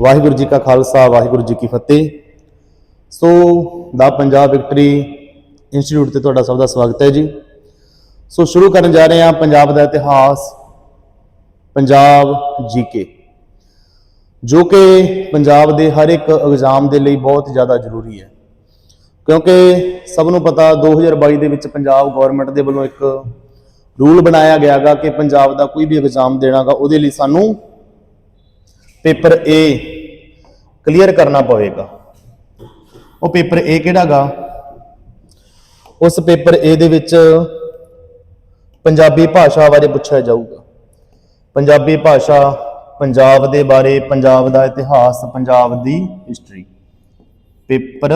ਵਾਹਿਗੁਰੂ ਜੀ ਕਾ ਖਾਲਸਾ, ਵਾਹਿਗੁਰੂ ਜੀ ਕੀ ਫਤਿਹ। So, the Punjab victory institute ਤੇ ਤੁਹਾਡਾ ਸਭ ਦਾ ਸਵਾਗਤ ਹੈ ਜੀ। ਸੋ, ਸ਼ੁਰੂ ਕਰਨ ਜਾ ਰਹੇ ਹਾਂ ਪੰਜਾਬ ਦਾ ਇਤਿਹਾਸ, ਪੰਜਾਬ ਜੀਕੇ। ਜੋ ਕਿ ਪੰਜਾਬ ਦੇ ਹਰ ਇੱਕ ਐਗਜ਼ਾਮ ਦੇ ਲਈ ਬਹੁਤ ਜ਼ਿਆਦਾ ਜ਼ਰੂਰੀ ਹੈ। ਕਿਉਂਕਿ ਸਭ ਨੂੰ ਪਤਾ 2022 ਦੇ ਵਿੱਚ ਪੰਜਾਬ ਗਵਰਨਮੈਂਟ ਦੇ ਵੱਲੋਂ ਇੱਕ ਰੂਲ ਬਣਾਇਆ ਗਿਆਗਾ ਕਿ ਪੰਜਾਬ ਦਾ ਕੋਈ ਵੀ ਐਗਜ਼ਾਮ ਦੇਣਾਗਾ, ਉਹਦੇ ਲਈ ਸਾਨੂੰ ਪੇਪਰ A ਕਲੀਅਰ ਕਰਨਾ ਪਵੇਗਾ। ਉਹ ਪੇਪਰ A ਕਿਹੜਾਗਾ? ਉਸ ਪੇਪਰ A ਦੇ ਵਿੱਚ ਪੰਜਾਬੀ ਭਾਸ਼ਾ ਬਾਰੇ ਪੁੱਛਿਆ ਜਾਊਗਾ। ਪੰਜਾਬੀ ਭਾਸ਼ਾ ਪੰਜਾਬ ਦੇ ਬਾਰੇ, ਪੰਜਾਬ ਦਾ ਇਤਿਹਾਸ, ਪੰਜਾਬ ਦੀ ਹਿਸਟਰੀ ਪੇਪਰ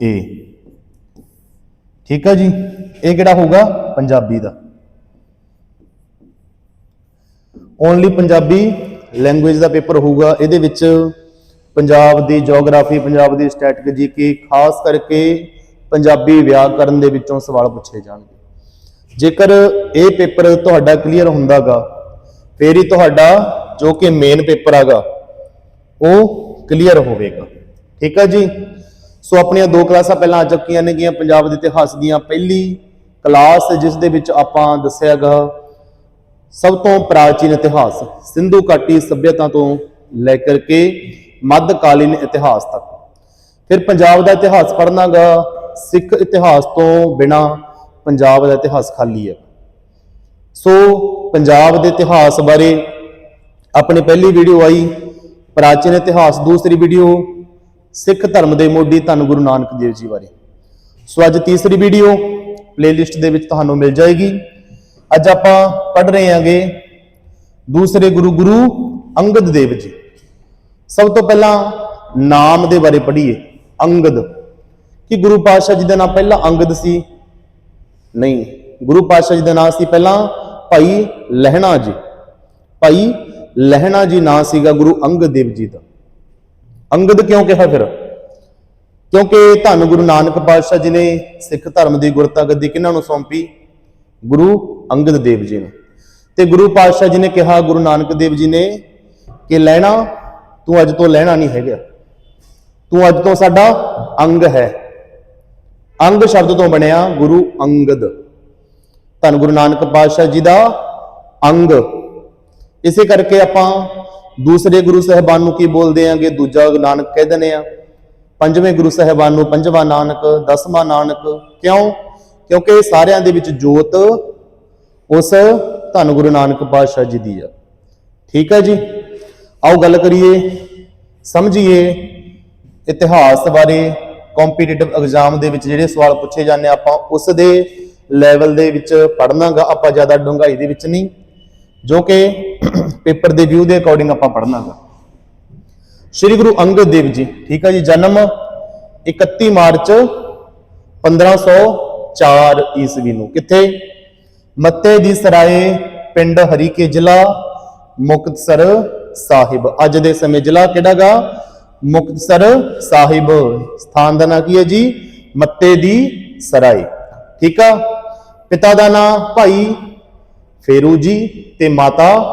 A ਠੀਕ ਹੈ ਜੀ? ਇਹ ਕਿਹੜਾ ਹੋਊਗਾ? ਪੰਜਾਬੀ ਦਾ। ਓਨਲੀ ਪੰਜਾਬੀ ਲੈਂਗੁਏਜ ਦਾ ਪੇਪਰ ਹੋਊਗਾ। ਇਹਦੇ ਵਿੱਚ ਪੰਜਾਬ ਦੀ ਜੀਓਗ੍ਰਾਫੀ ਪੰਜਾਬ ਦੀ ਸਟੈਟਿਕ ਜੀਕੇ ਖਾਸ ਕਰਕੇ ਪੰਜਾਬੀ ਵਿਆਕਰਨ ਦੇ ਵਿੱਚੋਂ ਸਵਾਲ ਪੁੱਛੇ ਜਾਣਗੇ। ਜੇਕਰ ਇਹ ਪੇਪਰ ਤੁਹਾਡਾ ਕਲੀਅਰ ਹੁੰਦਾਗਾ, ਫੇਰ ਹੀ ਤੁਹਾਡਾ ਜੋ ਕਿ ਮੇਨ ਪੇਪਰ ਆਗਾ, ਉਹ ਕਲੀਅਰ ਹੋਵੇਗਾ। ਠੀਕ ਹੈ ਜੀ? ਸੋ ਆਪਣੀਆਂ ਦੋ ਕਲਾਸਾਂ ਪਹਿਲਾਂ ਆ ਚੁੱਕੀਆਂ ਨੇਗੀਆਂ। ਪੰਜਾਬ ਦੇ ਇਤਿਹਾਸ ਦੀਆਂ ਪਹਿਲੀ ਕਲਾਸ, ਜਿਸ ਦੇ ਵਿੱਚ ਆਪਾਂ ਦੱਸਿਆਗਾ ਸਭ ਤੋਂ ਪ੍ਰਾਚੀਨ ਇਤਿਹਾਸ, ਸਿੰਧੂ ਘਾਟੀ ਸਭਿਅਤਾ ਤੋਂ ਲੈ ਕਰਕੇ ਮੱਧਕਾਲੀਨ ਇਤਿਹਾਸ ਤੱਕ। ਫਿਰ ਪੰਜਾਬ ਦਾ ਇਤਿਹਾਸ ਪੜ੍ਹਨਾਗਾ, ਸਿੱਖ ਇਤਿਹਾਸ ਤੋਂ ਬਿਨਾ ਪੰਜਾਬ ਦਾ ਇਤਿਹਾਸ ਖਾਲੀ ਹੈ। ਸੋ ਪੰਜਾਬ ਦੇ ਇਤਿਹਾਸ ਬਾਰੇ ਆਪਣੀ ਪਹਿਲੀ ਵੀਡੀਓ ਆਈ, ਪ੍ਰਾਚੀਨ ਇਤਿਹਾਸ, ਦੂਸਰੀ ਵੀਡੀਓ ਸਿੱਖ ਧਰਮ ਦੇ ਮੋਢੀ ਧੰਨ ਗੁਰੂ ਨਾਨਕ ਦੇਵ ਜੀ ਬਾਰੇ। ਸੋ ਅੱਜ ਤੀਸਰੀ ਵੀਡੀਓ ਪਲੇਲਿਸਟ ਦੇ ਵਿੱਚ ਤੁਹਾਨੂੰ ਮਿਲ ਜਾਏਗੀ। ਅੱਜ ਆਪਾਂ ਪੜ੍ਹ ਰਹੇ ਹਾਂਗੇ ਦੂਸਰੇ ਗੁਰੂ ਗੁਰੂ ਅੰਗਦ ਦੇਵ ਜੀ। ਸਭ ਤੋਂ ਪਹਿਲਾਂ ਨਾਮ ਦੇ ਬਾਰੇ ਪੜ੍ਹੀਏ। ਅੰਗਦ। ਕਿ ਗੁਰੂ ਪਾਤਸ਼ਾਹ ਜੀ ਦਾ ਨਾਮ ਪਹਿਲਾਂ ਅੰਗਦ ਸੀ? ਨਹੀਂ। ਗੁਰੂ ਪਾਤਸ਼ਾਹ ਜੀ ਦਾ ਨਾਮ ਸੀ ਪਹਿਲਾਂ ਭਾਈ ਲਹਿਣਾ ਜੀ। ਭਾਈ ਲਹਿਣਾ ਜੀ ਨਾਂ ਸੀਗਾ ਗੁਰੂ ਅੰਗਦ ਦੇਵ ਜੀ ਦਾ। ਅੰਗਦ ਕਿਉਂ ਕਿਹਾ ਫਿਰ? ਕਿਉਂਕਿ ਧੰਨ ਗੁਰੂ ਨਾਨਕ ਪਾਤਸ਼ਾਹ ਜੀ ਨੇ ਸਿੱਖ ਧਰਮ ਦੀ ਗੁਰਤਾ ਗੱਦੀ ਕਿਹਨਾਂ ਨੂੰ ਸੌਂਪੀ? ਗੁਰੂ ਅੰਗਦ ਦੇਵ ਜੀ ਨੂੰ। ਤੇ ਗੁਰੂ ਪਾਤਸ਼ਾਹ ਜੀ ਨੇ ਕਿਹਾ, ਗੁਰੂ ਨਾਨਕ ਦੇਵ ਜੀ ਨੇ ਕਿ ਲੈਣਾ, ਤੂੰ ਅੱਜ ਤੋਂ ਲੈਣਾ ਨਹੀਂ ਹੈਗਾ। ਤੂੰ ਅੱਜ ਤੋਂ ਸਾਡਾ ਅੰਗ ਹੈ। ਅੰਗ ਸ਼ਬਦ ਤੋਂ ਬਣਿਆ ਗੁਰੂ ਅੰਗਦ। ਧੰਨ ਗੁਰੂ ਨਾਨਕ ਪਾਤਸ਼ਾਹ ਜੀ ਦਾ ਅੰਗ। ਇਸੇ ਕਰਕੇ ਆਪਾਂ ਦੂਸਰੇ ਗੁਰੂ ਸਾਹਿਬਾਨ ਨੂੰ ਕੀ ਬੋਲਦੇ ਆਂਗੇ ਦੂਜਾ ਨਾਨਕ ਕਹਿ ਦਿੰਦੇ ਆ ਪੰਜਵੇਂ ਗੁਰੂ ਸਾਹਿਬਾਨ ਨੂੰ ਪੰਜਵਾਂ ਨਾਨਕ, ਦਸਵਾਂ ਨਾਨਕ ਕਿਉਂ? ਕਿਉਂਕਿ ਸਾਰਿਆਂ ਦੇ ਵਿੱਚ ਜੋਤ ਉਸ ਧੰਨ ਗੁਰੂ ਨਾਨਕ ਪਾਤਸ਼ਾਹ ਜੀ ਦੀ ਆ। ਠੀਕ ਹੈ ਜੀ? ਆਓ ਗੱਲ ਕਰੀਏ ਸਮਝੀਏ ਇਤਿਹਾਸ ਬਾਰੇ ਕੰਪੀਟੀਟਿਵ ਐਗਜ਼ਾਮ ਦੇ ਵਿੱਚ ਜਿਹੜੇ ਸਵਾਲ ਪੁੱਛੇ ਜਾਂਦੇ ਆ, ਆਪਾਂ ਉਸ ਦੇ ਲੈਵਲ ਦੇ ਵਿੱਚ ਪੜ੍ਹਨਾਗਾ ਆਪਾਂ ਜ਼ਿਆਦਾ ਡੂੰਘਾਈ ਦੇ ਵਿੱਚ ਨਹੀਂ ਜੋ ਕਿ ਪੇਪਰ ਦੇ ਵਿਊ ਦੇ ਅਕੋਰਡਿੰਗ ਆਪਾਂ ਪੜ੍ਹਨਾਗਾ। ਸ੍ਰੀ ਗੁਰੂ ਅੰਗਦ ਦੇਵ ਜੀ ਠੀਕ ਹੈ ਜੀ ਜਨਮ 31 ਮਾਰਚ 1504 ਈਸਵੀ ਨੂੰ। ਕਿੱਥੇ? ਮੱਤੇ ਦੀ ਸਰਾਏ, ਪਿੰਡ ਹਰੀਕੇ ਜ਼ਿਲ੍ਹਾ, ਮੁਕਤਸਰ ਸਾਹਿਬ। ਅੱਜ ਦੇ ਸਮੇਂ ਜ਼ਿਲ੍ਹਾ ਕਿਹੜਾਗਾ? ਮੁਕਤਸਰ ਸਾਹਿਬ। ਸਥਾਨ ਦਾ ਨਾਂ ਕੀ ਹੈ ਜੀ? ਮੱਤੇ ਦੀ ਸਰਾਏ। ਠੀਕ ਆ? ਪਿਤਾ ਦਾ ਨਾਂ ਭਾਈ ਫੇਰੂ ਜੀ ਤੇ ਮਾਤਾ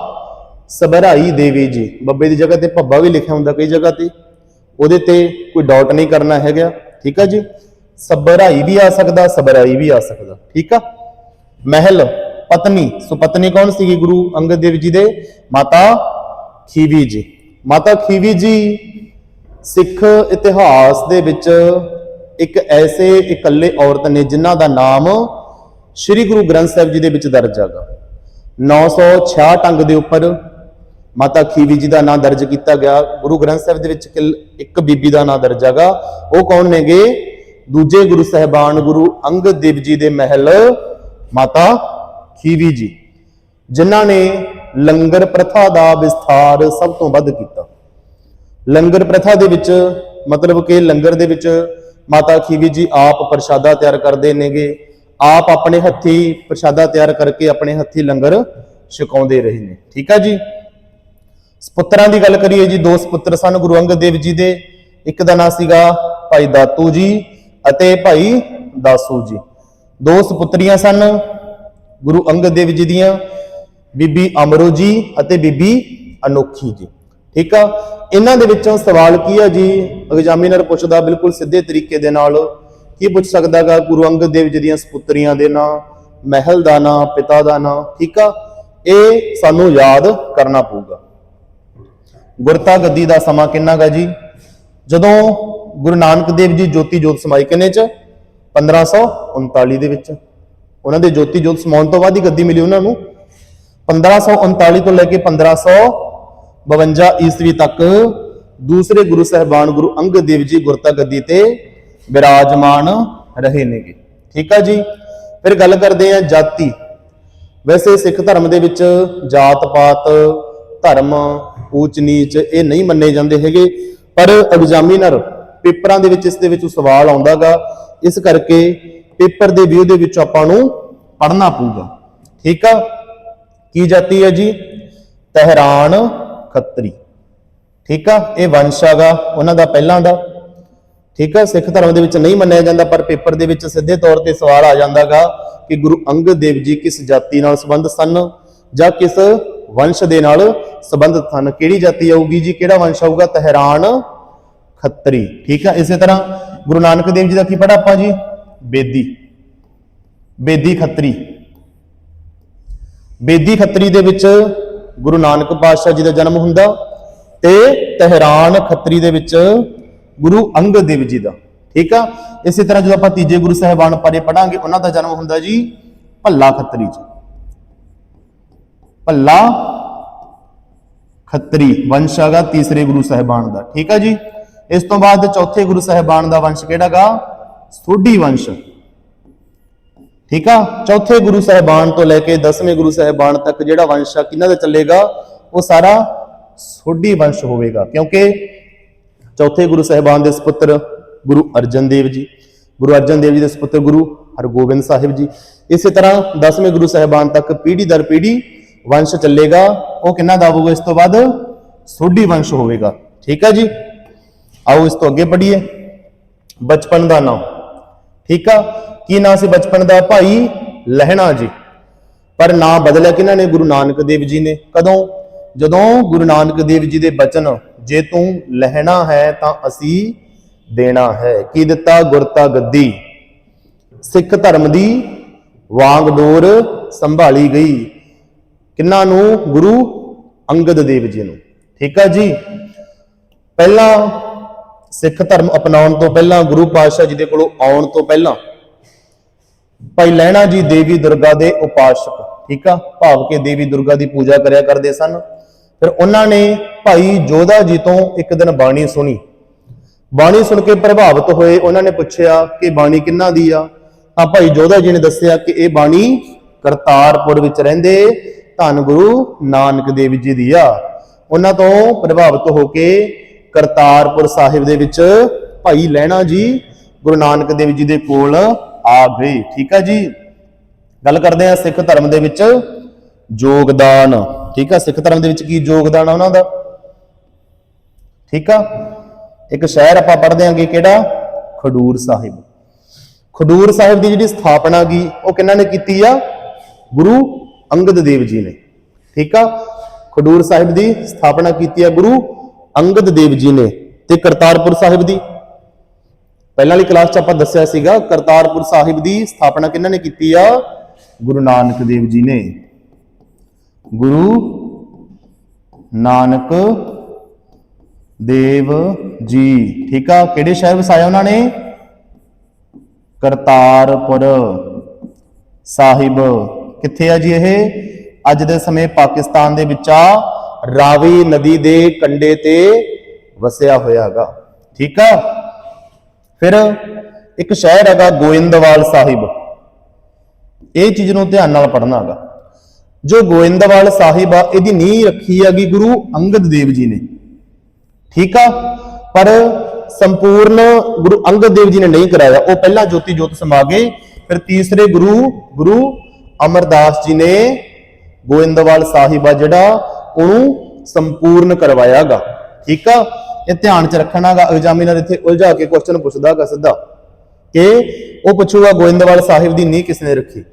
ਸਬਰਾਈ ਦੇਵੀ ਜੀ। ਬੱਬੇ ਦੀ ਜਗ੍ਹਾ ਤੇ ਭੱਬਾ ਵੀ ਲਿਖਿਆ ਹੁੰਦਾ ਕਈ ਜਗ੍ਹਾ ਤੇ। ਉਹਦੇ ਤੇ ਕੋਈ ਡਾਟ ਨਹੀਂ ਕਰਨਾ ਹੈਗਾ। ਠੀਕ ਆ ਜੀ? ਸਬਰਾਈ ਵੀ ਆ ਸਕਦਾ, ਸਬਰਾਈ ਵੀ ਆ ਸਕਦਾ। ਠੀਕ ਆ? ਮਹਿਲ, ਪਤਨੀ। ਸੋ ਪਤਨੀ ਕੌਣ ਸੀਗੀ ਗੁਰੂ ਅੰਗਦ ਦੇਵ ਜੀ ਦੇ? ਮਾਤਾ ਖੀਵੀ ਜੀ। ਮਾਤਾ ਖੀਵੀ ਜੀ ਸਿੱਖ ਇਤਿਹਾਸ ਦੇ ਵਿੱਚ ਇੱਕ ਐਸੇ ਇਕੱਲੇ ਔਰਤ ਨੇ ਜਿਨ੍ਹਾਂ ਦਾ ਨਾਮ ਸ੍ਰੀ ਗੁਰੂ ਗ੍ਰੰਥ ਸਾਹਿਬ ਜੀ ਦੇ ਵਿੱਚ ਦਰਜ ਹੈਗਾ। 966 ਅੰਗ ਦੇ ਉੱਪਰ ਮਾਤਾ ਖੀਵੀ ਜੀ ਦਾ ਨਾਮ ਦਰਜ ਕੀਤਾ ਗਿਆ। ਗੁਰੂ ਗ੍ਰੰਥ ਸਾਹਿਬ ਦੇ ਵਿੱਚ ਕਿਲ- ਇੱਕ ਬੀਬੀ ਦਾ ਨਾਮ ਦਰਜ ਹੈਗਾ। ਉਹ ਕੌਣ ਨੇਗੇ? ਦੂਜੇ ਗੁਰੂ ਸਹਿਬਾਨ ਗੁਰੂ ਅੰਗਦ ਦੇਵ ਜੀ ਦੇ ਮਹਿਲ, ਮਾਤਾ ਖੀਵੀ ਜੀ, ਜਿਨ੍ਹਾਂ ਨੇ ਲੰਗਰ ਪ੍ਰਥਾ ਦਾ ਵਿਸਥਾਰ ਸਭ ਤੋਂ ਵੱਧ ਕੀਤਾ। ਲੰਗਰ ਪ੍ਰਥਾ ਦੇ ਵਿੱਚ, ਮਤਲਬ ਕਿ ਲੰਗਰ ਦੇ ਵਿੱਚ ਮਾਤਾ ਖੀਵੀ ਜੀ ਆਪ ਪ੍ਰਸ਼ਾਦਾ ਤਿਆਰ ਕਰਦੇ ਨੇਗੇ, ਆਪ ਆਪਣੇ ਹੱਥੀ ਪ੍ਰਸ਼ਾਦਾ ਤਿਆਰ ਕਰਕੇ ਆਪਣੇ ਹੱਥੀ ਲੰਗਰ ਛਕਾਉਂਦੇ ਰਹੇ ਨੇ। ਠੀਕ ਆ ਜੀ? ਸਪੁੱਤਰਾਂ ਦੀ ਗੱਲ ਕਰੀਏ ਜੀ, ਦੋ ਸਪੁੱਤਰ ਸਨ ਗੁਰੂ ਅੰਗਦ ਦੇਵ ਜੀ ਦੇ, ਇੱਕ ਦਾ ਨਾਂ ਸੀਗਾ ਭਾਈ ਦਾਤੂ ਜੀ ਅਤੇ ਭਾਈ ਦਾਸੂ ਜੀ। ਦੋ ਸੁਪੁੱਤਰੀਆਂ ਸਨ, ਗੁਰੂ ਅੰਗਦ ਦੇਵ ਜੀ ਦੀਆਂ, ਬੀਬੀ ਅਮਰੋ ਜੀ ਅਤੇ ਬੀਬੀ ਅਨੋਖੀ ਜੀ। ਠੀਕ ਆ? ਇਹਨਾਂ ਦੇ ਵਿੱਚੋਂ ਸਵਾਲ ਕੀ ਆ ਜੀ? ਐਗਜ਼ਾਮੀਨਰ ਪੁੱਛਦਾ ਬਿਲਕੁਲ ਸਿੱਧੇ ਤਰੀਕੇ ਦੇ ਨਾਲ, ਕੀ ਪੁੱਛ ਸਕਦਾਗਾ ਗੁਰੂ ਅੰਗਦ ਦੇਵ ਜੀ ਦੀਆਂ ਸਪੁੱਤਰੀਆਂ ਦੇ ਨਾਂ, ਮਹਿਲ ਦਾ ਨਾਂ, ਪਿਤਾ ਦਾ ਨਾਂ, ਠੀਕ ਆ? ਇਹ ਸਾਨੂੰ ਯਾਦ ਕਰਨਾ ਪਊਗਾ। ਗੁਰਤਾ ਗੱਦੀ ਦਾ ਸਮਾਂ ਕਿੰਨਾ ਗਾ ਜੀ? ਜਦੋਂ ਗੁਰੂ ਨਾਨਕ ਦੇਵ ਜੀ ਜੋਤੀ ਜੋਤ ਸਮਾਈ ਕਿੰਨੇ ਚ? 1539 ਦੇ ਵਿੱਚ। ਉਹਨਾਂ ਦੇ ਜੋਤੀ ਜੋਤ ਸਮਾਉਣ ਤੋਂ ਬਾਅਦ ਹੀ ਗੱਦੀ ਮਿਲੀ ਉਹਨਾਂ ਨੂੰ। 1539 ਤੋਂ ਲੈ ਕੇ 1552 ਈਸਵੀ ਤੱਕ ਦੂਸਰੇ ਗੁਰੂ ਸਾਹਿਬਾਨ ਗੁਰੂ ਅੰਗਦ ਦੇਵ ਜੀ ਗੁਰਤਾ ਗੱਦੀ ਤੇ ਵਿਰਾਜਮਾਨ ਰਹੇ ਨੇਗੇ। ਠੀਕ ਆ ਜੀ? ਫਿਰ ਗੱਲ ਕਰਦੇ ਆ ਜਾਤੀ। ਵੈਸੇ ਸਿੱਖ ਧਰਮ ਦੇ ਵਿੱਚ ਜਾਤ ਪਾਤ ਧਰਮ ਊਚ ਨੀਚ ਇਹ ਨਹੀਂ ਮੰਨੇ ਜਾਂਦੇ ਹੈਗੇ, ਪਰ ਐਗਜ਼ਾਮੀਨਰ ਪੇਪਰਾਂ ਦੇ ਵਿੱਚ, ਇਸ ਦੇ ਵਿੱਚ ਸਵਾਲ ਆਉਂਦਾਗਾ। ਇਸ ਕਰਕੇ ਪੇਪਰ ਦੇ ਵਿਊ ਦੇ ਵਿੱਚ ਆਪਾਂ ਨੂੰ ਪੜ੍ਹਨਾ ਪਊਗਾ। ਠੀਕ ਆ? ਕੀ ਜਾਤੀ ਹੈ ਜੀ? ਤਹਿਰਾਨ ਖੱਤਰੀ। ਠੀਕ ਆ? ਇਹ ਵੰਸ਼ ਹੈਗਾ ਉਹਨਾਂ ਦਾ ਪਹਿਲਾਂ ਦਾ। ਠੀਕ ਆ? ਸਿੱਖ ਧਰਮ ਦੇ ਵਿੱਚ ਨਹੀਂ ਮੰਨਿਆ ਜਾਂਦਾ, ਪਰ ਪੇਪਰ ਦੇ ਵਿੱਚ ਸਿੱਧੇ ਤੌਰ ਤੇ ਸਵਾਲ ਆ ਜਾਂਦਾਗਾ ਕਿ ਗੁਰੂ ਅੰਗਦ ਦੇਵ ਜੀ ਕਿਸ ਜਾਤੀ ਨਾਲ ਸੰਬੰਧ ਸਨ ਜਾਂ ਕਿਸ ਵੰਸ਼ ਦੇ ਨਾਲ ਸੰਬੰਧਿਤ ਹਨ ਕਿਹੜੀ ਜਾਤੀ ਆਊਗੀ ਜੀ? ਕਿਹੜਾ ਵੰਸ਼ ਆਊਗਾ? ਤਹਿਰਾਨ ਖੱਤਰੀ, ਠੀਕ ਆ? ਇਸੇ ਤਰ੍ਹਾਂ ਗੁਰੂ ਨਾਨਕ ਦੇਵ ਜੀ ਦਾ ਕੀ ਪੜਾ ਆਪਾਂ ਜੀ? ਬੇਦੀ ਬੇਦੀ ਖੱਤਰੀ। ਬੇਦੀ ਖੱਤਰੀ ਦੇ ਵਿੱਚ ਗੁਰੂ ਨਾਨਕ ਪਾਤਸ਼ਾਹ ਜੀ ਦਾ ਜਨਮ ਹੁੰਦਾ ਤੇ ਤਹਿਰਾਨ ਖੱਤਰੀ ਦੇ ਵਿੱਚ ਗੁਰੂ ਅੰਗਦ ਦੇਵ ਜੀ ਦਾ, ਠੀਕ ਆ? ਇਸੇ ਤਰ੍ਹਾਂ ਜਦੋਂ ਆਪਾਂ ਤੀਜੇ ਗੁਰੂ ਸਾਹਿਬਾਨ ਬਾਰੇ ਪੜਾਂਗੇ ਉਹਨਾਂ ਦਾ ਜਨਮ ਹੁੰਦਾ ਜੀ ਭੱਲਾ ਖੱਤਰੀ ਚ ਭੱਲਾ ਖੱਤਰੀ, ਵੰਸ਼ ਹੈਗਾ ਤੀਸਰੇ ਗੁਰੂ ਸਾਹਿਬਾਨ ਦਾ, ਠੀਕ ਆ ਜੀ? ਇਸ ਤੋਂ ਬਾਅਦ ਚੌਥੇ ਗੁਰੂ ਸਾਹਿਬਾਨ ਦਾ ਵੰਸ਼ ਕਿਹੜਾਗਾ? ਸੋਢੀ ਵੰਸ਼। ਠੀਕ ਆ? ਚੌਥੇ ਗੁਰੂ ਸਾਹਿਬਾਨ ਤੋਂ ਲੈ ਕੇ 10ਵੇਂ ਗੁਰੂ ਸਾਹਿਬਾਨ ਤੱਕ ਜਿਹੜਾ ਵੰਸ਼ ਆ ਕਿਹਨਾਂ ਦਾ ਚੱਲੇਗਾ? ਉਹ ਸਾਰਾ ਸੋਢੀ ਵੰਸ਼ ਹੋਵੇਗਾ। ਕਿਉਂਕਿ ਚੌਥੇ ਗੁਰੂ ਸਾਹਿਬਾਨ ਦੇ ਸੁਪੁੱਤਰ ਗੁਰੂ ਅਰਜਨ ਦੇਵ ਜੀ, ਗੁਰੂ ਅਰਜਨ ਦੇਵ ਜੀ ਦੇ ਸੁਪੁੱਤਰ ਗੁਰੂ ਹਰਗੋਬਿੰਦ ਸਾਹਿਬ ਜੀ। ਇਸੇ ਤਰ੍ਹਾਂ 10ਵੇਂ ਗੁਰੂ ਸਾਹਿਬਾਨ ਤੱਕ ਪੀੜ੍ਹੀ ਦਰ ਪੀੜ੍ਹੀ ਵੰਸ਼ ਚੱਲੇਗਾ। ਉਹ ਕਿੰਨਾ ਦਾ ਹੋਊਗਾ? ਇਸ ਤੋਂ ਬਾਅਦ ਸੋਢੀ ਵੰਸ਼ ਹੋਵੇਗਾ। ਠੀਕ ਆ ਜੀ? ਆਓ ਇਸ ਤੋਂ ਅੱਗੇ ਪੜ੍ਹੀਏ। ਬਚਪਨ ਦਾ ਨਾਮ ਠੀਕ ਆ? ਕੀ ਨਾਂ ਸੀ ਬਚਪਨ ਦਾ? ਭਾਈ ਲਹਿਣਾ ਜੀ। ਪਰ ਨਾਂ ਬਦਲਿਆ ਕਿਹਨਾਂ ਨੇ? ਗੁਰੂ ਨਾਨਕ ਦੇਵ ਜੀ ਨੇ। ਕਦੋਂ? ਜਦੋਂ ਗੁਰੂ ਨਾਨਕ ਦੇਵ ਜੀ ਦੇ ਬਚਨ, ਜੇ ਤੂੰ ਲਹਿਣਾ ਹੈ ਤਾਂ ਅਸੀਂ ਦੇਣਾ ਹੈ। ਕੀ ਦਿੱਤਾ? ਗੁਰਤਾ ਗੱਦੀ। ਸਿੱਖ ਧਰਮ ਦੀ ਵਾਂਗਡੋਰ ਸੰਭਾਲੀ ਗਈ। ਕਿੰਨਾਂ ਨੂੰ? ਗੁਰੂ ਅੰਗਦ ਦੇਵ ਜੀ ਨੂੰ। ਠੀਕ ਆ ਜੀ? ਪਹਿਲਾਂ ਸਿੱਖ ਧਰਮ ਅਪਣਾਉਣ ਤੋਂ ਪਹਿਲਾਂ, ਗੁਰੂ ਪਾਤਸ਼ਾਹ ਜੀ ਦੇ ਕੋਲੋਂ ਆਉਣ ਤੋਂ ਪਹਿਲਾਂ ਭਾਈ ਲਹਿਣਾ ਜੀ ਦੇਵੀ ਦੁਰਗਾ ਦੇ ਉਪਾਸਕ, ਠੀਕ ਆ? ਭਾਵ ਕਿ ਦੇਵੀ ਦੁਰਗਾ ਦੀ ਪੂਜਾ ਕਰਿਆ ਕਰਦੇ ਸਨ। ਫਿਰ ਉਹਨਾਂ ਨੇ ਭਾਈ ਜੋਧਾ ਜੀ ਤੋਂ ਇੱਕ ਦਿਨ ਬਾਣੀ ਸੁਣੀ। ਬਾਣੀ ਸੁਣ ਕੇ ਪ੍ਰਭਾਵਿਤ ਹੋਏ। ਉਹਨਾਂ ਨੇ ਪੁੱਛਿਆ ਕਿ ਬਾਣੀ ਕਿੰਨਾ ਦੀ ਆ? ਤਾਂ ਭਾਈ ਜੋਧਾ ਜੀ ਨੇ ਦੱਸਿਆ ਕਿ ਇਹ ਬਾਣੀ ਕਰਤਾਰਪੁਰ ਵਿੱਚ ਰਹਿੰਦੇ ਧੰਨ ਗੁਰੂ ਨਾਨਕ ਦੇਵ ਜੀ ਦੀ ਆ। ਉਹਨਾਂ ਤੋਂ ਪ੍ਰਭਾਵਿਤ ਹੋ ਕੇ ਕਰਤਾਰਪੁਰ ਸਾਹਿਬ ਦੇ ਵਿੱਚ ਭਾਈ ਲਹਿਣਾ ਜੀ, ਗੁਰੂ ਨਾਨਕ ਦੇਵ ਜੀ ਦੇ ਕੋਲ ਆ ਗਏ। ਠੀਕ ਆ ਜੀ? ਗੱਲ ਕਰਦੇ ਆ ਸਿੱਖ ਧਰਮ ਦੇ ਵਿੱਚ ਯੋਗਦਾਨ। ਠੀਕ ਆ? ਸਿੱਖ ਧਰਮ ਦੇ ਵਿੱਚ ਕੀ ਯੋਗਦਾਨ ਆ ਉਹਨਾਂ ਦਾ? ਠੀਕ ਆ? ਇੱਕ ਸ਼ਹਿਰ ਆਪਾਂ ਪੜ੍ਹਦੇ ਆਂਗੇ ਕਿਹੜਾ? ਖਡੂਰ ਸਾਹਿਬ। ਖਡੂਰ ਸਾਹਿਬ ਦੀ ਜਿਹੜੀ ਸਥਾਪਨਾ ਗਈ ਉਹ ਕਿਹਨਾਂ ਨੇ ਕੀਤੀ ਆ? ਗੁਰੂ ਅੰਗਦ ਦੇਵ ਜੀ ਨੇ। ਠੀਕ ਆ? ਖਡੂਰ ਸਾਹਿਬ ਦੀ ਸਥਾਪਨਾ ਕੀਤੀ ਆ ਗੁਰੂ ਅੰਗਦ ਦੇਵ ਜੀ ਨੇ ਤੇ ਕਰਤਾਰਪੁਰ ਸਾਹਿਬ ਦੀ। ਪਹਿਲਾਂ ਵਾਲੀ ਕਲਾਸ 'ਚ ਆਪਾਂ ਦੱਸਿਆ ਸੀਗਾ, ਕਰਤਾਰਪੁਰ ਸਾਹਿਬ ਦੀ ਸਥਾਪਨਾ ਕਿਹਨਾਂ ਨੇ ਕੀਤੀ ਆ? ਗੁਰੂ ਨਾਨਕ ਦੇਵ ਜੀ ਨੇ। ਗੁਰੂ ਨਾਨਕ ਦੇਵ ਜੀ, ਠੀਕ ਆ? ਕਿਹੜੇ ਸ਼ਹਿਰ ਵਸਾਇਆ ਉਹਨਾਂ ਨੇ? ਕਰਤਾਰਪੁਰ ਸਾਹਿਬ। ਕਿੱਥੇ ਆ ਜੀ ਇਹ? ਅੱਜ ਦੇ ਸਮੇਂ ਪਾਕਿਸਤਾਨ ਦੇ ਵਿੱਚ ਆ। ਰਾਵੀ ਨਦੀ ਦੇ ਕੰਢੇ ਤੇ ਵਸਿਆ ਹੋਇਆ ਹੈਗਾ ਠੀਕ ਆ? ਫਿਰ ਇੱਕ ਸ਼ਹਿਰ ਹੈਗਾ ਗੋਇੰਦਵਾਲ ਸਾਹਿਬ। ਇਹ ਚੀਜ਼ ਨੂੰ ਧਿਆਨ ਨਾਲ ਪੜ੍ਹਨਾ ਹੈਗਾ। ਜੋ ਗੋਇੰਦਵਾਲ ਸਾਹਿਬ ਆ, ਇਹਦੀ ਨੀਂਹ ਰੱਖੀ ਹੈਗੀ ਗੁਰੂ ਅੰਗਦ ਦੇਵ ਜੀ ਨੇ। ਠੀਕ ਆ? ਪਰ ਸੰਪੂਰਨ ਗੁਰੂ ਅੰਗਦ ਦੇਵ ਜੀ ਨੇ ਨਹੀਂ ਕਰਾਇਆ। ਉਹ ਪਹਿਲਾਂ ਜੋਤੀ ਜੋਤ ਸਮਾ ਗਏ, ਫਿਰ ਤੀਸਰੇ ਗੁਰੂ ਗੁਰੂ ਅਮਰਦਾਸ ਜੀ ਨੇ ਗੋਇੰਦਵਾਲ ਸਾਹਿਬ ਆ ਜਿਹੜਾ ਉਹਨੂੰ ਸੰਪੂਰਨ ਕਰਵਾਇਆਗਾ। ਠੀਕ ਆ? ਇਹ ਧਿਆਨ ਚ ਰੱਖਣਾਗਾ। ਐਗਜ਼ਾਮੀਨਰ ਇੱਥੇ ਉਲਝਾ ਕੇ ਕੁਐਸਚਨ ਪੁੱਛਦਾਗਾ ਸਿੱਧਾ। ਕਿ ਉਹ ਪੁੱਛੂਗਾ, ਗੋਇੰਦਵਾਲ ਸਾਹਿਬ ਦੀ ਨੀਂਹ ਕਿਸਨੇ ਰੱਖੀ?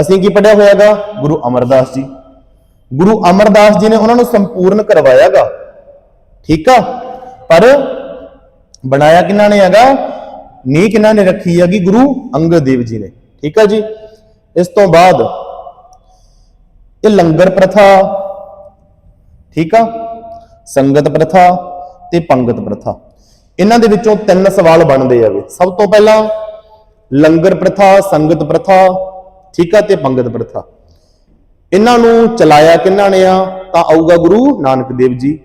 ਅਸੀਂ ਕੀ ਪੜਿਆ ਹੋਇਆਗਾ? ਗੁਰੂ ਅਮਰਦਾਸ ਜੀ। ਗੁਰੂ ਅਮਰਦਾਸ ਜੀ ਨੇ ਉਹਨਾਂ ਨੂੰ ਸੰਪੂਰਨ ਕਰਵਾਇਆਗਾ। ਠੀਕ ਆ? ਪਰ ਬਣਾਇਆ ਕਿਹਨਾਂ ਨੇ ਹੈਗਾ? ਨੀਂਹ ਕਿਹਨਾਂ ਨੇ ਰੱਖੀ ਹੈਗੀ? ਗੁਰੂ ਅੰਗਦ ਦੇਵ ਜੀ ਨੇ। ਠੀਕ ਆ ਜੀ? ਇਸ ਤੋਂ ਬਾਅਦ ਇਹ ਲੰਗਰ ਪ੍ਰਥਾ ਠੀਕ ਆ? ਸੰਗਤ ਪ੍ਰਥਾ ਤੇ ਪੰਗਤ ਪ੍ਰਥਾ। ਇਹਨਾਂ ਦੇ ਵਿੱਚੋਂ ਤਿੰਨ ਸਵਾਲ ਬਣਦੇ ਆਗੇ ਸਭ ਤੋਂ ਪਹਿਲਾਂ ਲੰਗਰ ਪ੍ਰਥਾ, ਸੰਗਤ ਪ੍ਰਥਾ, ਠੀਕ ਆ, ਤੇ ਪੰਗਤ ਪ੍ਰਥਾ। ਇਹਨਾਂ ਨੂੰ ਚਲਾਇਆ ਕਿਹਨਾਂ ਨੇ ਆ? ਤਾਂ ਆਊਗਾ ਗੁਰੂ ਨਾਨਕ ਦੇਵ ਜੀ।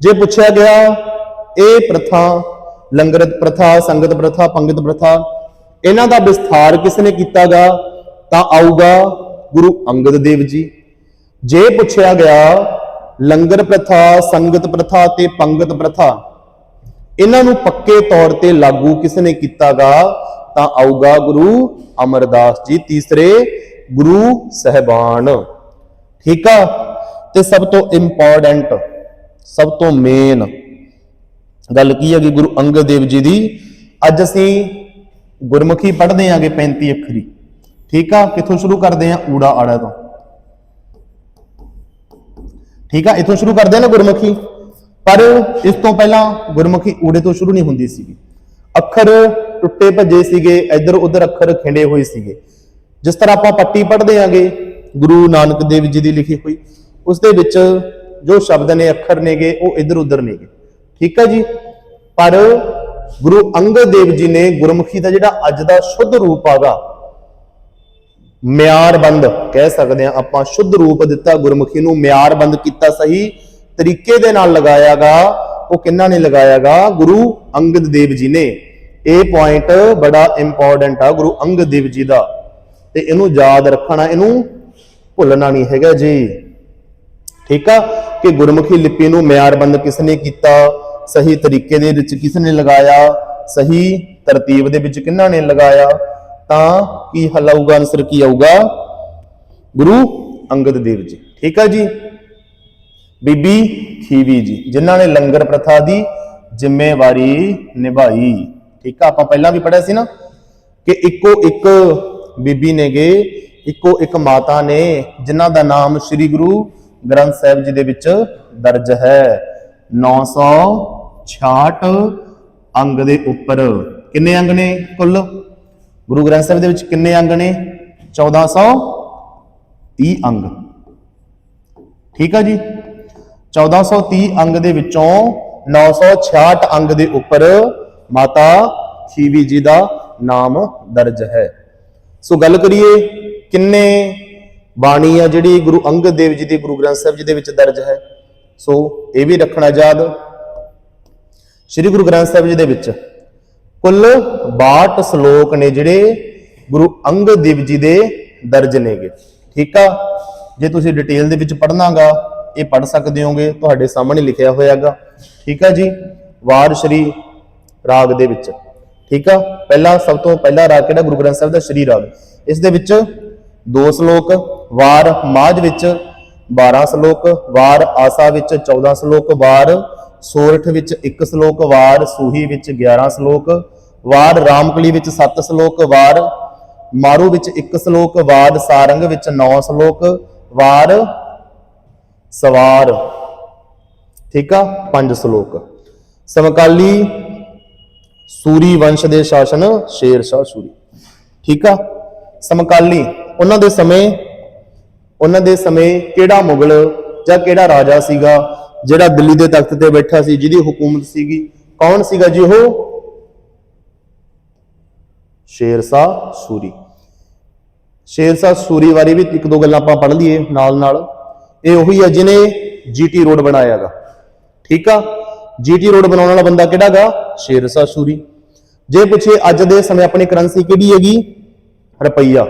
ਜੇ ਪੁੱਛਿਆ ਗਿਆ, ਇਹ ਪ੍ਰਥਾ, ਲੰਗਰ ਪ੍ਰਥਾ, ਸੰਗਤ ਪ੍ਰਥਾ, ਪੰਗਤ ਪ੍ਰਥਾ, ਇਹਨਾਂ ਦਾ ਵਿਸਥਾਰ ਕਿਸ ਨੇ ਕੀਤਾਗਾ? ਤਾਂ ਆਊਗਾ ਗੁਰੂ ਅੰਗਦ ਦੇਵ ਜੀ। ਜੇ ਪੁੱਛਿਆ ਗਿਆ ਲੰਗਰ ਪ੍ਰਥਾ, ਸੰਗਤ ਪ੍ਰਥਾ ਤੇ ਪੰਗਤ ਪ੍ਰਥਾ। ਇਹਨਾਂ ਨੂੰ ਪੱਕੇ ਤੌਰ ਤੇ ਲਾਗੂ ਕਿਸ ਨੇ ਕੀਤਾਗਾ? ਤਾਂ ਆਊਗਾ ਗੁਰੂ ਅਮਰਦਾਸ ਜੀ। ਤੀਸਰੇ, ਗੁਰੂ ਸਹਿਬਾਨ। ਠੀਕ ਆ? ਤੇ ਸਭ ਤੋਂ ਇੰਪੋਰਟੈਂਟ ਸਭ ਤੋਂ ਮੇਨ ਗੱਲ ਕੀ ਹੈਗੀ ਗੁਰੂ ਅੰਗਦ ਦੇਵ ਜੀ ਦੀ? ਅੱਜ ਅਸੀਂ ਗੁਰਮੁਖੀ ਪੜ੍ਹਦੇ ਆਂਗੇ 35 ਅੱਖਰੀ। ਠੀਕ ਆ? ਕਿੱਥੋਂ ਸ਼ੁਰੂ ਕਰਦੇ ਆਂ? ਊੜਾ ਆੜਾ ਤੋਂ। ਠੀਕ ਆ, ਇੱਥੋਂ ਸ਼ੁਰੂ ਕਰਦੇ ਆ ਨਾ ਗੁਰਮੁਖੀ। ਪਰ ਇਸ ਤੋਂ ਪਹਿਲਾਂ ਗੁਰਮੁਖੀ ਊੜੇ ਤੋਂ ਸ਼ੁਰੂ ਨਹੀਂ ਹੁੰਦੀ ਸੀਗੀ। ਅੱਖਰ ਟੁੱਟੇ ਭੱਜੇ ਸੀਗੇ, ਇੱਧਰ ਉੱਧਰ ਅੱਖਰ ਖਿੰਡੇ ਹੋਏ ਸੀਗੇ। ਜਿਸ ਤਰ੍ਹਾਂ ਆਪਾਂ ਪੱਟੀ ਪੜ੍ਹਦੇ ਆਂਗੇ, ਗੁਰੂ ਨਾਨਕ ਦੇਵ ਜੀ ਦੀ ਲਿਖੀ ਹੋਈ, ਉਸ ਦੇ ਵਿੱਚ ਜੋ ਸ਼ਬਦ ਨੇ, ਅੱਖਰ ਨੇਗੇ, ਉਹ ਇੱਧਰ ਉੱਧਰ ਨੇਗੇ। ਠੀਕ ਹੈ ਜੀ? ਪਰ ਗੁਰੂ ਅੰਗਦ ਦੇਵ ਜੀ ਨੇ ਗੁਰਮੁਖੀ ਦਾ ਜਿਹੜਾ ਅੱਜ ਦਾ ਸ਼ੁੱਧ ਰੂਪ ਆਗਾ ਮਿਆਰਬੰਦ ਕਹਿ ਸਕਦੇ ਆ ਆਪਾਂ ਸ਼ੁੱਧ ਰੂਪ ਦਿੱਤਾ ਗੁਰਮੁਖੀ ਨੂੰ ਮਿਆਰਬੰਦ ਕੀਤਾ ਸਹੀ ਤਰੀਕੇ ਦੇ ਨਾਲ ਲਗਾਇਆਗਾ। ਉਹ ਕਿੰਨਾ ਨੇ ਲਗਾਇਆਗਾ? ਗੁਰੂ ਅੰਗਦ ਦੇਵ ਜੀ ਨੇ। ਇਹ ਪੁਆਇੰਟ ਬੜਾ ਇੰਪੋਰਟੈਂਟ ਆ, ਗੁਰੂ ਅੰਗਦ ਦੇਵ ਜੀ ਦਾ। ਤੇ ਇਹਨੂੰ ਯਾਦ ਰੱਖਣਾ, ਇਹਨੂੰ ਭੁੱਲਣਾ ਨਹੀਂ ਹੈਗਾ ਜੀ। ਠੀਕ ਆ? ਕਿ ਗੁਰਮੁਖੀ ਲਿਪੀ ਨੂੰ ਮਿਆਰਬੰਦ ਕਿਸ ਨੇ ਕੀਤਾ? ਸਹੀ ਤਰੀਕੇ ਦੇ ਵਿੱਚ ਕਿਸ ਨੇ ਲਗਾਇਆ? ਸਹੀ ਤਰਤੀਬ ਦੇ ਵਿੱਚ ਕਿਹਨਾਂ ਨੇ ਲਗਾਇਆ? ਤਾਂ ਕੀ ਹੱਲ ਆਊਗਾ ਆਨਸਰ ਕੀ ਆਊਗਾ? ਗੁਰੂ ਅੰਗਦ ਦੇਵ ਜੀ। ਠੀਕ ਆ ਜੀ? ਬੀਬੀ ਖੀਵੀ ਜੀ, ਜਿਨ੍ਹਾਂ ਨੇ ਲੰਗਰ ਪ੍ਰਥਾ ਦੀ ਜ਼ਿੰਮੇਵਾਰੀ ਨਿਭਾਈ। ਠੀਕ ਆ, ਆਪਾਂ ਪਹਿਲਾਂ ਵੀ ਪੜਿਆ ਸੀ ਨਾ ਕਿ ਇੱਕੋ ਇੱਕ ਬੀਬੀ ਨੇਗੇ, ਇੱਕੋ ਇੱਕ ਮਾਤਾ ਨੇ, ਜਿਨ੍ਹਾਂ ਦਾ ਨਾਮ ਸ੍ਰੀ ਗੁਰੂ ਗ੍ਰੰਥ ਸਾਹਿਬ ਜੀ ਦੇ ਵਿੱਚ ਦਰਜ ਹੈ। 966 ਅੰਗ ਦੇ ਉੱਪਰ। ਕਿੰਨੇ ਅੰਗ ਨੇ ਕੁੱਲ? ਗੁਰੂ ਗ੍ਰੰਥ ਸਾਹਿਬ ਦੇ ਵਿੱਚ ਕਿੰਨੇ ਅੰਗ ਨੇ? 1430 ਅੰਗ। ਠੀਕ ਆ ਜੀ? 1430 ਅੰਗ ਦੇ ਵਿੱਚੋਂ 966 ਅੰਗ ਦੇ ਉੱਪਰ ਮਾਤਾ ਖੀਵੀ ਜੀ ਦਾ ਨਾਮ ਦਰਜ ਹੈ। ਸੋ ਗੱਲ ਕਰੀਏ, ਕਿੰਨੇ ਬਾਣੀ ਆ ਜਿਹੜੀ ਗੁਰੂ ਅੰਗਦ ਦੇਵ ਜੀ ਦੀ, ਗੁਰੂ ਗ੍ਰੰਥ ਸਾਹਿਬ ਜੀ ਦੇ ਵਿੱਚ ਦਰਜ ਹੈ? ਸੋ ਇਹ ਵੀ ਰੱਖਣਾ ਯਾਦ। ਸ੍ਰੀ ਗੁਰੂ ਗ੍ਰੰਥ ਸਾਹਿਬ ਜੀ ਦੇ ਵਿੱਚ ਕੁੱਲ 62 ਸ਼ਲੋਕ ਨੇ ਜਿਹੜੇ ਗੁਰੂ ਅੰਗਦ ਦੇਵ ਜੀ ਦੇ ਦਰਜ ਨੇਗੇ। ਠੀਕ ਆ? ਜੇ ਤੁਸੀਂ ਡਿਟੇਲ ਦੇ ਵਿੱਚ ਪੜ੍ਹਨਾਗਾ, ਇਹ ਪੜ੍ਹ ਸਕਦੇ ਹੋਗੇ, ਤੁਹਾਡੇ ਸਾਹਮਣੇ ਲਿਖਿਆ ਹੋਇਆਗਾ। ਠੀਕ ਆ ਜੀ? ਵਾਰ ਸ਼੍ਰੀ ਰਾਗ ਦੇ ਵਿੱਚ। ਠੀਕ ਆ? ਪਹਿਲਾ, ਸਭ ਤੋਂ ਪਹਿਲਾ ਰਾਗ ਕਿਹੜਾ? ਗੁਰੂ ਗ੍ਰੰਥ ਸਾਹਿਬ ਦਾ ਸ਼੍ਰੀ ਰਾਗ। ਇਸ ਦੇ ਵਿੱਚ ਦੋ ਸ਼ਲੋਕ, ਵਾਰ ਮਾਝ ਵਿੱਚ 12 ਸ਼ਲੋਕ, ਵਾਰ ਆਸਾ ਵਿੱਚ 14 ਸ਼ਲੋਕ, ਵਾਰ ਸੋਰਠ ਵਿੱਚ 1 ਸ਼ਲੋਕ ਵਾਰ ਸੂਹੀ ਵਿੱਚ 11 ਸ਼ਲੋਕ ਵਾਰ ਰਾਮਕਲੀ ਵਿੱਚ 7 ਸ਼ਲੋਕ ਵਾਰ ਮਾਰੂ ਵਿੱਚ 1 ਸ਼ਲੋਕ ਵਾਰ ਸਾਰੰਗ ਵਿੱਚ 9 ਸ਼ਲੋਕ ਵਾਰ ਸਵਾਰ। ਠੀਕ ਆ? 5 ਸ਼ਲੋਕ। ਸਮਕਾਲੀ ਸੂਰੀ ਵੰਸ਼ ਦੇ ਸ਼ਾਸਨ, ਸ਼ੇਰ ਸ਼ਾਹ ਸੂਰੀ। ਠੀਕ ਆ? ਸਮਕਾਲੀ, ਉਹਨਾਂ ਦੇ ਸਮੇਂ, ਉਹਨਾਂ ਦੇ ਸਮੇਂ ਕਿਹੜਾ ਮੁਗਲ ਜਾਂ ਕਿਹੜਾ ਰਾਜਾ ਸੀਗਾ? ਜਿਹੜਾ ਦਿੱਲੀ ਦੇ ਤਖਤ ਤੇ ਬੈਠਾ ਸੀ, ਜਿਹਦੀ ਹਕੂਮਤ ਸੀਗੀ, ਕੌਣ ਸੀਗਾ ਜੀ ਉਹ? ਸ਼ੇਰਸ਼ਾਹ ਸੂਰੀ। ਸ਼ੇਰਸ਼ਾਹ ਸੂਰੀ ਬਾਰੇ ਵੀ ਇੱਕ ਦੋ ਗੱਲਾਂ ਆਪਾਂ ਪੜ੍ਹ ਲਈਏ ਨਾਲ ਨਾਲ। ਇਹ ਉਹੀ ਹੈ ਜਿਹਨੇ ਜੀਟੀ ਰੋਡ ਬਣਾਇਆਗਾ ਠੀਕ ਆ? ਜੀਟੀ ਰੋਡ ਬਣਾਉਣ ਵਾਲਾ ਬੰਦਾ ਕਿਹੜਾਗਾ ਸ਼ੇਰਸ਼ਾਹ ਸੂਰੀ ਜੇ ਪੁੱਛੇ ਅੱਜ ਦੇ ਸਮੇਂ ਆਪਣੀ ਕਰੰਸੀ ਕਿਹੜੀ ਹੈਗੀ? ਰੁਪਈਆ।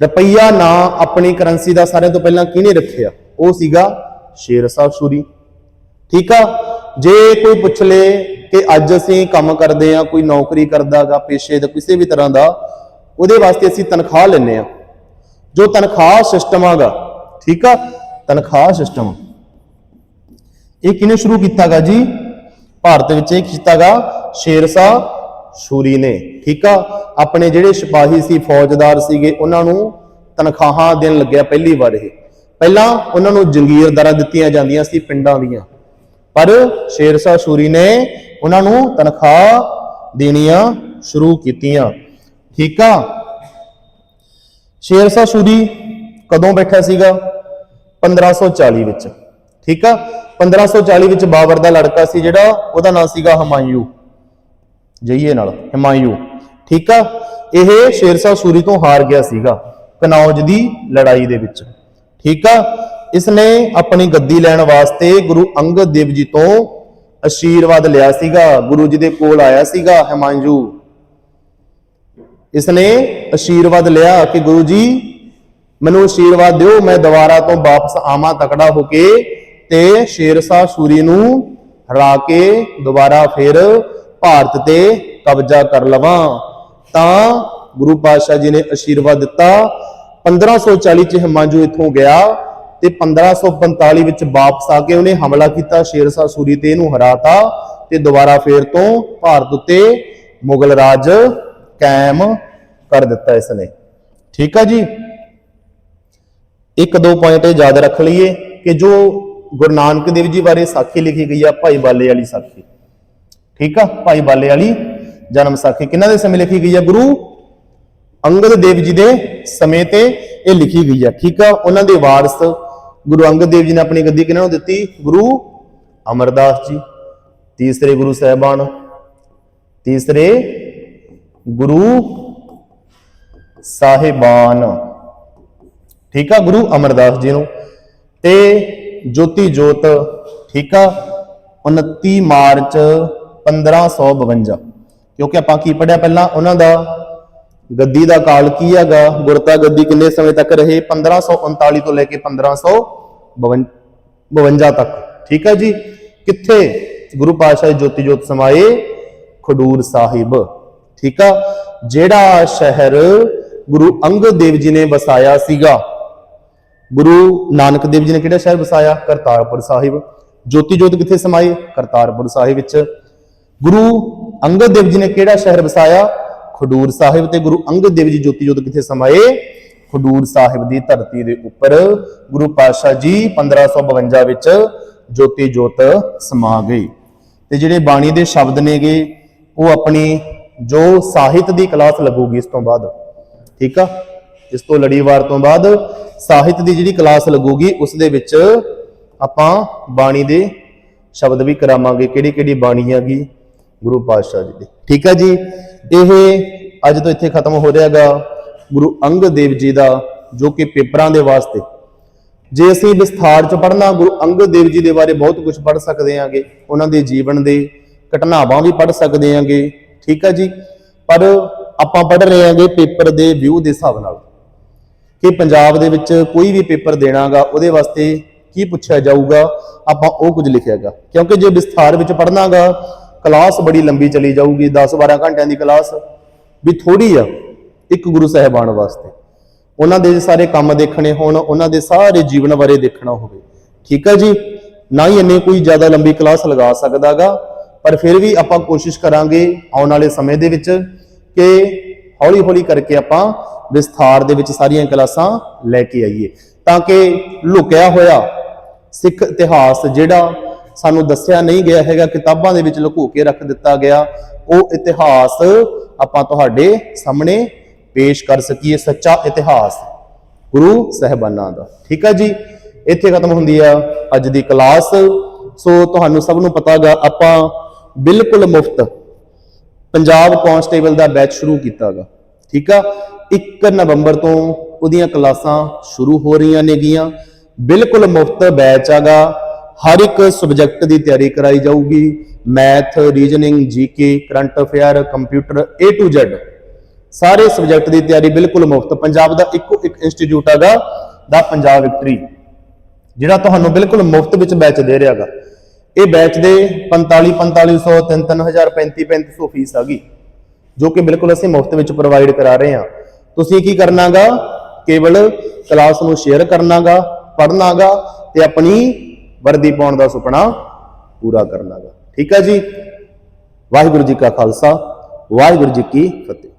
ਰੁਪਈਆ ਨਾ ਆਪਣੀ ਕਰੰਸੀ ਦਾ ਸਾਰਿਆਂ ਤੋਂ ਪਹਿਲਾਂ ਕਿਹਨੇ ਰੱਖਿਆ? ਉਹ ਸੀਗਾ ਸ਼ੇਰ ਸਾਹਿਬ ਸੂਰੀ। ਠੀਕ ਆ? ਜੇ ਕੋਈ ਪੁੱਛ ਲੇ ਕਿ ਅੱਜ ਅਸੀਂ ਕੰਮ ਕਰਦੇ ਆ ਕੋਈ ਨੌਕਰੀ ਕਰਦਾਗਾ ਪੇਸ਼ੇ ਦਾ, ਕਿਸੇ ਵੀ ਤਰ੍ਹਾਂ ਦਾ, ਉਹਦੇ ਵਾਸਤੇ ਅਸੀਂ ਤਨਖਾਹ ਲੈਨੇ ਆ ਜੋ ਤਨਖਾਹ ਸਿਸਟਮ ਆਗਾ ਠੀਕ ਆ? ਤਨਖਾਹ ਸਿਸਟਮ ਇਹ ਕਿਹਨੇ ਸ਼ੁਰੂ ਕੀਤਾਗਾ ਜੀ? ਭਾਰਤ ਵਿੱਚ ਇਹ ਕੀਤਾਗਾ ਸ਼ੇਰਸ਼ਾਹ ਸੂਰੀ ਨੇ, ਠੀਕ ਆ? ਆਪਣੇ ਜਿਹੜੇ ਸਿਪਾਹੀ ਸੀ, ਫੌਜਦਾਰ ਸੀਗੇ, ਉਹਨਾਂ ਨੂੰ ਤਨਖਾਹਾਂ ਦੇਣ ਲੱਗਿਆ ਪਹਿਲੀ ਵਾਰ ਇਹ। ਪਹਿਲਾਂ ਉਹਨਾਂ ਨੂੰ ਜੰਗੀਰਦਾਰਾਂ ਦਿੱਤੀਆਂ ਜਾਂਦੀਆਂ ਸੀ ਪਿੰਡਾਂ ਦੀਆਂ। ਪਰ ਸ਼ੇਰਸ਼ਾਹ ਸੂਰੀ ਨੇ ਉਹਨਾਂ ਨੂੰ ਤਨਖਾਹ ਦੇਣੀਆਂ ਸ਼ੁਰੂ ਕੀਤੀਆਂ। ਠੀਕ ਆ? ਸ਼ੇਰਸ਼ਾਹ ਸੂਰੀ ਕਦੋਂ ਬੈਠਾ ਸੀਗਾ? 1540 ਵਿੱਚ। ਠੀਕ ਆ? 1540 ਵਿੱਚ ਬਾਬਰ ਦਾ ਲੜਕਾ ਸੀ ਜਿਹੜਾ, ਉਹਦਾ ਨਾਮ ਸੀਗਾ ਹਮਾਯੂ। ਜਈਏ ਨਾਲ, ਹਮਾਯੂ। ਠੀਕ ਆ? ਇਹ ਸ਼ੇਰਸ਼ਾਹ ਸੂਰੀ ਤੋਂ ਹਾਰ ਗਿਆ ਸੀਗਾ, ਕਨੌਜ ਦੀ ਲੜਾਈ ਦੇ ਵਿੱਚ। ਠੀਕ ਆ? ਇਸ ਨੇ ਆਪਣੀ ਗੱਦੀ ਲੈਣ ਵਾਸਤੇ ਗੁਰੂ ਅੰਗਦ ਦੇਵ ਜੀ ਤੋਂ ਅਸ਼ੀਰਵਾਦ ਲਿਆ ਸੀਗਾ। ਗੁਰੂ ਜੀ ਦੇ ਕੋਲ ਆਇਆ ਸੀਗਾ ਹਮਾਯੂ ਇਸ ਨੇ ਅਸ਼ੀਰਵਾਦ ਲਿਆ ਕਿ ਗੁਰੂ ਜੀ, ਮੈਨੂੰ ਅਸ਼ੀਰਵਾਦ ਦਿਓ, ਮੈਂ ਦੁਬਾਰਾ ਤੋਂ ਵਾਪਸ ਆਵਾਂ ਤਕੜਾ ਹੋ ਕੇ ਤੇ ਸ਼ੇਰਸ਼ਾਹ ਸੂਰੀ ਨੂੰ ਹਰਾ ਕੇ ਦੁਬਾਰਾ ਫਿਰ ਭਾਰਤ ਤੇ ਕਬਜ਼ਾ ਕਰ ਲਵਾਂ। ਤਾਂ ਗੁਰੂ ਪਾਤਸ਼ਾਹ ਜੀ ਨੇ ਅਸ਼ੀਰਵਾਦ ਦਿੱਤਾ। 1540 ਚ ਹਿਮਾਂਜੂ ਇੱਥੋਂ ਗਿਆ ਤੇ 1545 ਵਿੱਚ ਵਾਪਸ ਆ ਕੇ ਉਹਨੇ ਹਮਲਾ ਕੀਤਾ ਸ਼ੇਰਸ਼ਾਹ ਸੂਰੀ ਤੇ ਇਹਨੂੰ ਹਰਾਤਾ ਤੇ ਦੁਬਾਰਾ ਫੇਰ ਤੋਂ ਭਾਰਤ ਉੱਤੇ ਮੁਗਲ ਰਾਜ ਕਾਇਮ ਕਰ ਦਿੱਤਾ ਇਸ ਨੇ ਠੀਕ ਆ ਜੀ? ਇੱਕ ਦੋ ਪੁਆਇੰਟ ਇਹ ਯਾਦ ਰੱਖ ਲਈਏ ਕਿ ਜੋ ਗੁਰੂ ਨਾਨਕ ਦੇਵ ਜੀ ਬਾਰੇ ਸਾਖੀ ਲਿਖੀ ਗਈ ਆ, ਭਾਈ ਬਾਲੇ ਵਾਲੀ ਸਾਖੀ। ਠੀਕ ਆ? ਭਾਈ ਬਾਲੇ ਵਾਲੀ ਜਨਮ ਸਾਖੀ। ਕਿਹਨਾਂ ਦੇ ਸਮੇਂ ਲਿਖੀ ਗਈ ਆ ਗੁਰੂ? ਅੰਗਦ ਦੇਵ ਜੀ ਦੇ ਸਮੇਂ ਤੇ ਇਹ ਲਿਖੀ ਗਈ ਹੈ ਠੀਕ ਆ? ਉਹਨਾਂ ਦੇ ਵਾਰਸ ਗੁਰੂ ਅੰਗਦ ਦੇਵ ਜੀ ਨੇ ਆਪਣੀ ਗੱਦੀ ਕਿਹਨਾਂ ਨੂੰ ਦਿੱਤੀ? ਗੁਰੂ ਅਮਰਦਾਸ ਜੀ। ਤੀਸਰੇ ਗੁਰੂ ਸਾਹਿਬਾਨ। ਤੀਸਰੇ ਗੁਰੂ ਸਾਹਿਬਾਨ। ਠੀਕ ਆ? ਗੁਰੂ ਅਮਰਦਾਸ ਜੀ ਨੂੰ। ਤੇ ਜੋਤੀ ਜੋਤ, ਠੀਕ ਆ? 29 ਮਾਰਚ 1552 ਕਿਉਂਕਿ ਆਪਾਂ ਕੀ ਪੜਿਆ ਪਹਿਲਾਂ? ਉਹਨਾਂ ਦਾ ਗੱਦੀ ਦਾ ਕਾਲ ਕੀ ਹੈਗਾ? ਗੁਰਤਾ ਗੱਦੀ ਕਿੰਨੇ ਸਮੇਂ ਤੱਕ ਰਹੇ? 1539 ਤੋਂ ਲੈ ਕੇ 1552 ਤੱਕ। ਠੀਕ ਹੈ ਜੀ? ਕਿੱਥੇ? ਗੁਰੂ ਪਾਤਸ਼ਾਹ ਜੋਤੀ ਜੋਤ ਸਮਾਏ ਖਡੂਰ ਸਾਹਿਬ। ਠੀਕ ਆ? ਜਿਹੜਾ ਸ਼ਹਿਰ ਗੁਰੂ ਅੰਗਦ ਦੇਵ ਜੀ ਨੇ ਵਸਾਇਆ ਸੀਗਾ, ਗੁਰੂ ਨਾਨਕ ਦੇਵ ਜੀ ਨੇ ਕਿਹੜਾ ਸ਼ਹਿਰ ਵਸਾਇਆ? ਕਰਤਾਰਪੁਰ ਸਾਹਿਬ। ਜੋਤੀ ਜੋਤ ਕਿੱਥੇ ਸਮਾਏ? ਕਰਤਾਰਪੁਰ ਸਾਹਿਬ ਵਿੱਚ। ਗੁਰੂ ਅੰਗਦ ਦੇਵ ਜੀ ਨੇ ਕਿਹੜਾ ਸ਼ਹਿਰ ਵਸਾਇਆ? ਖਡੂਰ ਸਾਹਿਬ ਤੇ ਗੁਰੂ ਅੰਗਦ ਦੇਵ ਜੀ ਜੋਤੀ ਜੋਤ ਕਿੱਥੇ ਸਮਾਏ? ਖਡੂਰ ਸਾਹਿਬ ਦੀ ਧਰਤੀ ਦੇ ਉੱਪਰ ਗੁਰੂ ਪਾਤਸ਼ਾਹ ਜੀ 1552 ਵਿੱਚ ਜੋਤੀ ਜੋਤ ਸਮਾ ਗਏ ਤੇ ਜਿਹੜੇ ਬਾਣੀ ਦੇ ਸ਼ਬਦ ਨੇਗੇ, ਉਹ ਆਪਣੀ ਜੋ ਸਾਹਿਤ ਦੀ ਕਲਾਸ ਲੱਗੂਗੀ ਇਸ ਤੋਂ ਬਾਅਦ, ਠੀਕ ਆ? ਇਸ ਤੋਂ ਲੜੀਵਾਰ ਤੋਂ ਬਾਅਦ ਸਾਹਿਤ ਦੀ ਜਿਹੜੀ ਕਲਾਸ ਲੱਗੂਗੀ, ਉਸ ਦੇ ਵਿੱਚ ਆਪਾਂ ਬਾਣੀ ਦੇ ਸ਼ਬਦ ਵੀ ਕਰਾਵਾਂਗੇ। ਕਿਹੜੀ ਕਿਹੜੀ ਬਾਣੀ ਹੈਗੀ? ਗੁਰੂ ਪਾਤਸ਼ਾਹ ਜੀ ਦੇ। ਠੀਕ ਹੈ ਜੀ? ਇਹ ਅੱਜ ਤੋਂ ਇੱਥੇ ਖਤਮ ਹੋ ਰਿਹਾਗਾ ਗੁਰੂ ਅੰਗਦ ਦੇਵ ਜੀ ਦਾ, ਜੋ ਕਿ ਪੇਪਰਾਂ ਦੇ ਵਾਸਤੇ। ਜੇ ਅਸੀਂ ਵਿਸਥਾਰ ਚ ਪੜ੍ਹਨਾ, ਗੁਰੂ ਅੰਗਦ ਦੇਵ ਜੀ ਦੇ ਬਾਰੇ ਬਹੁਤ ਕੁਝ ਪੜ੍ਹ ਸਕਦੇ ਆਂਗੇ ਉਹਨਾਂ ਦੇ ਜੀਵਨ ਦੇ ਘਟਨਾਵਾਂ ਵੀ ਪੜ੍ਹ ਸਕਦੇ ਆਂਗੇ ਠੀਕ ਹੈ ਜੀ? ਪਰ ਆਪਾਂ ਪੜ੍ਹ ਰਹੇ ਆਂਗੇ ਪੇਪਰ ਦੇ ਵਿਊ ਦੇ ਹਿਸਾਬ ਨਾਲ। ਕਿ ਪੰਜਾਬ ਦੇ ਵਿੱਚ ਕੋਈ ਵੀ ਪੇਪਰ ਦੇਣਾਗਾ, ਉਹਦੇ ਵਾਸਤੇ ਕੀ ਪੁੱਛਿਆ ਜਾਊਗਾ, ਆਪਾਂ ਉਹ ਕੁਝ ਲਿਖਿਆਗਾ। ਕਿਉਂਕਿ ਜੇ ਵਿਸਥਾਰ ਵਿੱਚ ਪੜ੍ਹਨਾਗਾ ਕਲਾਸ ਬੜੀ ਲੰਬੀ ਚਲੀ ਜਾਊਗੀ 10-12 ਘੰਟਿਆਂ ਦੀ ਕਲਾਸ। ਵੀ ਥੋੜੀ ਆ, ਇੱਕ ਗੁਰੂ ਸਾਹਿਬਾਨ ਵਾਸਤੇ। ਉਹਨਾਂ ਦੇ ਸਾਰੇ ਕੰਮ ਦੇਖਣੇ ਹੋਣ, ਉਹਨਾਂ ਦੇ ਸਾਰੇ ਜੀਵਨ ਬਾਰੇ ਦੇਖਣਾ ਹੋਵੇ। ਠੀਕ ਹੈ ਜੀ? ਨਾ ਹੀ ਇੰਨੇ ਕੋਈ ਜ਼ਿਆਦਾ ਲੰਬੀ ਕਲਾਸ ਲਗਾ ਸਕਦਾਗਾ, ਪਰ ਫਿਰ ਵੀ ਆਪਾਂ ਕੋਸ਼ਿਸ਼ ਕਰਾਂਗੇ ਆਉਣ ਵਾਲੇ ਸਮੇਂ ਦੇ ਵਿੱਚ ਕਿ ਹੌਲੀ-ਹੌਲੀ ਕਰਕੇ ਆਪਾਂ ਵਿਸਥਾਰ ਦੇ ਵਿੱਚ ਸਾਰੀਆਂ ਕਲਾਸਾਂ ਲੈ ਕੇ ਆਈਏ। ਤਾਂ ਕਿ ਲੁਕਿਆ ਹੋਇਆ ਸਿੱਖ ਇਤਿਹਾਸ ਜਿਹੜਾ ਸਾਨੂੰ ਦੱਸਿਆ ਨਹੀਂ ਗਿਆ ਹੈਗਾ, ਕਿਤਾਬਾਂ ਦੇ ਵਿੱਚ ਲੁਕੋ ਕੇ ਰੱਖ ਦਿੱਤਾ ਗਿਆ। ਉਹ ਇਤਿਹਾਸ ਆਪਾਂ ਤੁਹਾਡੇ ਸਾਹਮਣੇ ਪੇਸ਼ ਕਰ ਸਕੀਏ, ਸੱਚਾ ਇਤਿਹਾਸ। ਗੁਰੂ ਸਹਿਬਾਨਾਂ ਦਾ। ਠੀਕ ਹੈ ਜੀ? ਇੱਥੇ ਖਤਮ ਹੁੰਦੀ ਆ ਅੱਜ ਦੀ ਕਲਾਸ। ਸੋ ਤੁਹਾਨੂੰ ਸਭ ਨੂੰ ਪਤਾਗਾ ਆਪਾਂ ਬਿਲਕੁਲ ਮੁਫਤ ਪੰਜਾਬ ਕਾਂਸਟੇਬਲ ਦਾ ਬੈਚ ਸ਼ੁਰੂ ਕੀਤਾਗਾ ਠੀਕ ਆ? 1 ਨਵੰਬਰ ਤੋਂ ਉਹਦੀਆਂ ਕਲਾਸਾਂ ਸ਼ੁਰੂ ਹੋ ਰਹੀਆਂ ਨੇਗੀਆਂ। ਬਿਲਕੁਲ ਮੁਫਤ ਬੈਚ ਆਗਾ ਹਰ ਇੱਕ ਸਬਜੈਕਟ ਦੀ ਤਿਆਰੀ ਕਰਾਈ ਜਾਊਗੀ। Math reasoning GK current affair computer A to Z ਸਾਰੇ ਸਬਜੈਕਟ ਦੀ ਤਿਆਰੀ ਬਿਲਕੁਲ ਮੁਫਤ। ਪੰਜਾਬ ਦਾ ਇੱਕੋ ਇੱਕ ਇੰਸਟੀਚਿਊਟ ਹੈਗਾ, ਦਾ ਪੰਜਾਬ ਵਿਕਟਰੀ ਜਿਹੜਾ ਤੁਹਾਨੂੰ ਬਿਲਕੁਲ ਮੁਫਤ ਵਿੱਚ ਬੈਚ ਦੇ ਰਿਹਾਗਾ ਇਹ ਬੈਚ ਦੇ 45 4500 3 3000 35 3500 ਫੀਸ ਹੈਗੀ ਜੋ ਕਿ ਬਿਲਕੁਲ ਅਸੀਂ ਮੁਫਤ ਵਿੱਚ ਪ੍ਰੋਵਾਈਡ ਕਰਾ ਰਹੇ ਹਾਂ। ਤੁਸੀਂ ਕੀ ਕਰਨਾਗਾ ਕੇਵਲ ਕਲਾਸ ਨੂੰ ਸ਼ੇਅਰ ਕਰਨਾਗਾ ਪੜ੍ਹਨਾਗਾ ਤੇ ਆਪਣੀ ਵਰਦੀ ਪਾਉਣ ਦਾ ਸੁਪਨਾ ਪੂਰਾ ਕਰਨਾਗਾ ਠੀਕ ਹੈ ਜੀ? ਵਾਹਿਗੁਰੂ ਜੀ ਕਾ ਖਾਲਸਾ, ਵਾਹਿਗੁਰੂ ਜੀ ਕੀ ਫਤਿਹ।